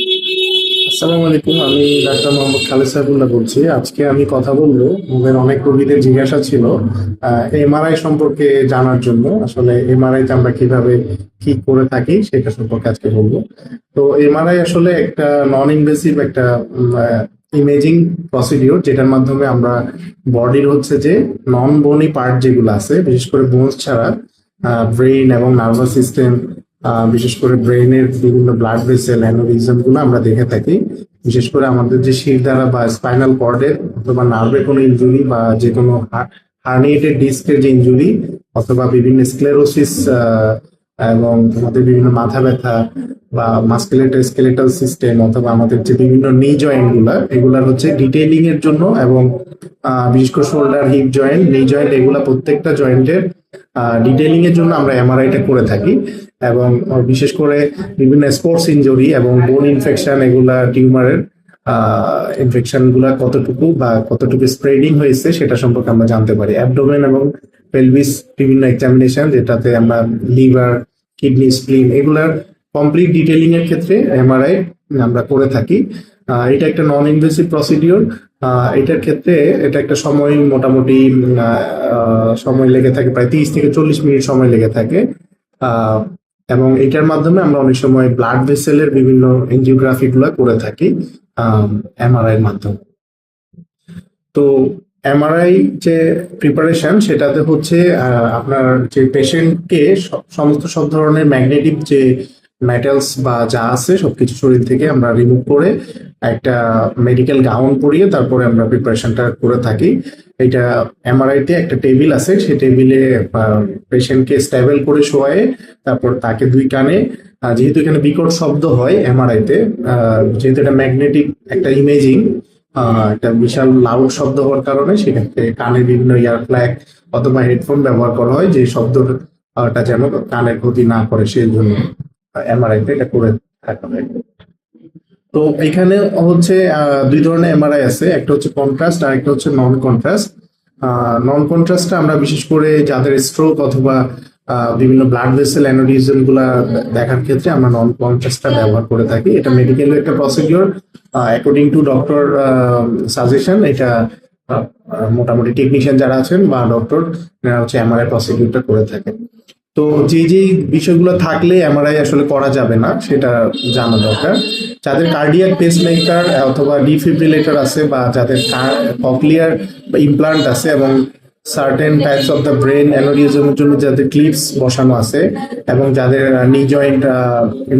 আসসালামু আলাইকুম, আমি ডাক্তার মোহাম্মদ খালেদ সাহেবুল্লাহ বলছি। আজকে আমি কথা বলব আমাদের অনেক রোগীদের জিজ্ঞাসা ছিল এমআরআই সম্পর্কে জানার জন্য। আসলে এমআরআই তে আমরা কীভাবে কি করে থাকি সেটা সম্পর্কে আজকে বলব। তো এমআরআই আসলে একটা নন ইনভেসিভ একটা ইমেজিং প্রসিডিওর যেটার মাধ্যমে আমরা বডির হচ্ছে যে নন বনি পার্ট যেগুলো আছে, বিশেষ করে বোনস ছাড়া ব্রেইন এবং নার্ভাস সিস্টেম বিশেষ করে ব্রেনের বিভিন্ন ব্লাড ভেসেল অ্যানোরিজমগুলো আমরা দেখে থাকি। বিশেষ করে আমাদের যে শির দ্বারা বা স্পাইনাল কর্ডের অথবা নার্ভে কোনো ইঞ্জুরি বা যে কোনো হার্নিয়েটেড ডিস্কের যে ইঞ্জুরি অথবা বিভিন্ন স্ক্লেরোসিস এবং আমাদের বিভিন্ন মাথা ব্যথা বা মাস্কুলেটার স্কেলেটাল সিস্টেম অথবা আমাদের যে বিভিন্ন নি জয়েন্টগুলা, এগুলার হচ্ছে ডিটেইলিং এর জন্য এবং বিশেষ করে shoulder hip joint knee joint এগুলা প্রত্যেকটা জয়েন্টের ডিটেইলিং এর জন্য আমরা এমআরআইটা করে থাকি এবং বিশেষ করে বিভিন্ন স্পোর্টস ইনজুরি এবং বোন ইনফেকশন এগুলা টিউমারের ইনফেকশনগুলা কতটুকু বা কতটুকু স্প্রেডিং হয়েছে সেটা সম্পর্কে আমরা জানতে পারি। অ্যাবডোমেন এবং পেলভিস বিভিন্ন এক্সামিনেশন যেটাতে আমরা লিভার কিডনি স্প্লিন এগুলার কমপ্লিট ডিটেইলিং এর ক্ষেত্রে এমআরআই আমরা করে থাকি। এটা একটা নন ইনভেসিভ প্রসিডিওর এটার ক্ষেত্রে এটা একটা সময় মোটামুটি সময় লেগে থাকে, প্রায় তিরিশ থেকে চল্লিশ মিনিট সময় লেগে থাকে। এবং এটার মাধ্যমে আমরা অনেক সময় ব্লাড ভেসেলের বিভিন্ন এনজিওগ্রাফি গুলো করে থাকি এমআরআই এর মাধ্যমে। তো এমআরআই যে প্রিপারেশন সেটাতে হচ্ছে আপনার যে পেশেন্টকে সমস্ত সব ধরনের ম্যাগনেটিক যে মেটালস বা যা আছে সবকিছু শরীর থেকে আমরা রিমুভ করে একটা মেডিকেল গাউন পরিয়ে তারপরে আমরা প্রিপারেশনটা করে থাকি। এটা এমআরআই তে একটা টেবিল আছে সেই টেবিলে পেশেন্টকে স্টেবল করে শোয়ায় তারপর তাকে দুই কানে যেহেতু এখানে বিকট শব্দ হয় এমআরআই তে আহ, যেহেতু এটা ম্যাগনেটিক একটা ইমেজিং একটা বিশাল লাউড শব্দ হওয়ার কারণে সেক্ষেত্রে কানে বিভিন্ন ইয়ার ফ্ল্যাগ অথবা হেডফোন ব্যবহার করা হয়, যে শব্দটা যেন কানের ক্ষতি না করে, সেই জন্য এমআরআই তে এটা করে থাকা হয়। তো এখানে হচ্ছে দুই ধরনের এমআরআই আছে, একটা হচ্ছে কন্ট্রাস্ট আর একটা হচ্ছে নন কন্ট্রাস্ট নন কন্ট্রাস্টটা আমরা বিশেষ করে যাদের স্ট্রোক অথবা বিভিন্ন ব্লাড ভেসেল অ্যানোরিজমগুলা দেখার ক্ষেত্রে আমরা নন কন্ট্রাস্টটা ব্যবহার করে থাকি। এটা মেডিকেল একটা procedure according to doctor suggestion এটা মোটামুটি টেকনিশিয়ান যারা আছেন বা ডক্টর হচ্ছে এমআরআই প্রসিডিউরটা করে থাকেন। তো যে যে বিষয়গুলো থাকলে এমআরআই আসলে করা যাবে না, সেটা জানা দরকার। যাদের কার্ডিয়াক পেসমেকার অথবা ডিফিব্রিলেটর আছে বা যাদের ককলিয়ার ইমপ্লান্ট আছে এবং certain types of the brain অ্যানোরিজমের জন্য যাদের ক্লিপস বসানো আছে এবং যাদের নি জয়েন্ট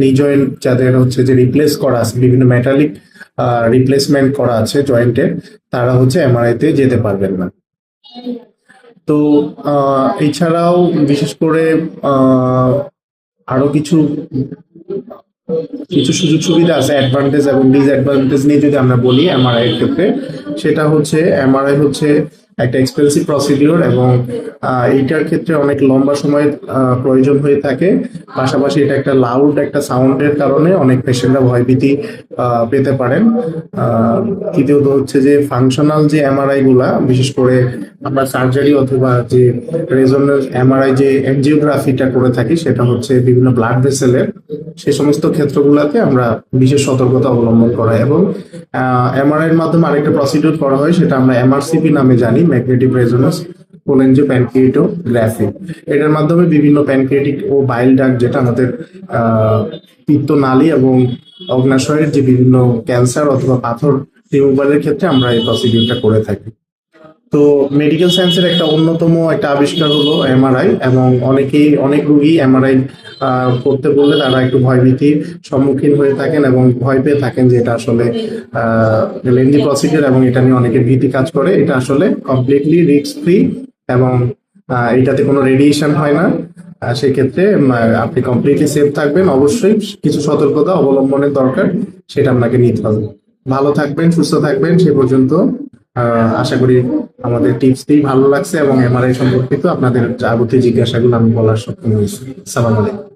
নি জয়েন্ট যাদের হচ্ছে যে রিপ্লেস করা আছে, বিভিন্ন মেটালিক রিপ্লেসমেন্ট করা আছে জয়েন্টে তারা হচ্ছে এমআরআই তে যেতে পারবেন না। তো এছাড়াও বিশেষ করে আরও কিছু কিছু সুযোগ সুবিধা আছে অ্যাডভান্টেজ এবং ডিসঅ্যাডভান্টেজ নিয়ে যদি আমরা বলি এমআরআই এর ক্ষেত্রে, সেটা হচ্ছে এমআরআই হচ্ছে একটা এক্সপেন্সিভ প্রসিডিওর এবং এইটার ক্ষেত্রে অনেক লম্বা সময় প্রয়োজন হয়ে থাকে। পাশাপাশি এটা একটা লাউড একটা সাউন্ডের কারণে অনেক পেশেন্টরা ভয়ভীতি পেতে পারেন। তৃতীয়ত হচ্ছে যে ফাংশনাল যে এমআরআই গুলা, বিশেষ করে আমরা সার্জারি অথবা যে রেজোনেন্স এমআরআই যে এনজিওগ্রাফিটা করে থাকি, সেটা হচ্ছে বিভিন্ন ব্লাড ভেসেলের সেই সমস্ত ক্ষেত্রগুলোতে আমরা বিশেষ সতর্কতা অবলম্বন করা এবং এমআরআই এর মাধ্যমে আরেকটা প্রসিডিউর করা হয় সেটা আমরা এমআরসিপি নামে জানি ম্যাগনেটিক রেজোনেন্স কোলেঞ্জো প্যানক্রিয়েটোগ্রাফি এটার মাধ্যমে বিভিন্ন প্যানক্রিয়েটিক ও বাইল ডাক যেটা আমাদের আহ, পিত্তনালী এবং অগ্নাশয়ের যে বিভিন্ন ক্যান্সার অথবা পাথর রিমুভালের ক্ষেত্রে আমরা এই প্রসিডিউরটা করে থাকি। তো মেডিকেল সায়েন্সের একটা অন্যতম একটা আবিষ্কার হলো এমআরআই এবং অনেকেই, অনেক রোগী এমআরআই করতে বললে তারা একটু ভয়ভীতির সম্মুখীন হয়ে থাকেন এবং ভয় পেয়ে থাকেন যে এটা আসলে লেন্দি প্রসিডিউর এবং এটা নিয়ে অনেকের ভীতি কাজ করে। এটা আসলে কমপ্লিটলি রিস্ক ফ্রি এবং এটাতে কোনো রেডিয়েশন হয় না। সেক্ষেত্রে আপনি কমপ্লিটলি সেফ থাকবেন। অবশ্যই কিছু সতর্কতা অবলম্বনের দরকার, সেটা আপনাকে নিতে হবে। ভালো থাকবেন, সুস্থ থাকবেন, সে পর্যন্ত আশা করি আমাদের টিপসটি ভালো লাগছে এবং এমআরআই সম্পর্কিত আপনাদের যাবতীয় জিজ্ঞাসাগুলো আমি বলার সক্ষম হয়েছি। সালাম আলাইকুম।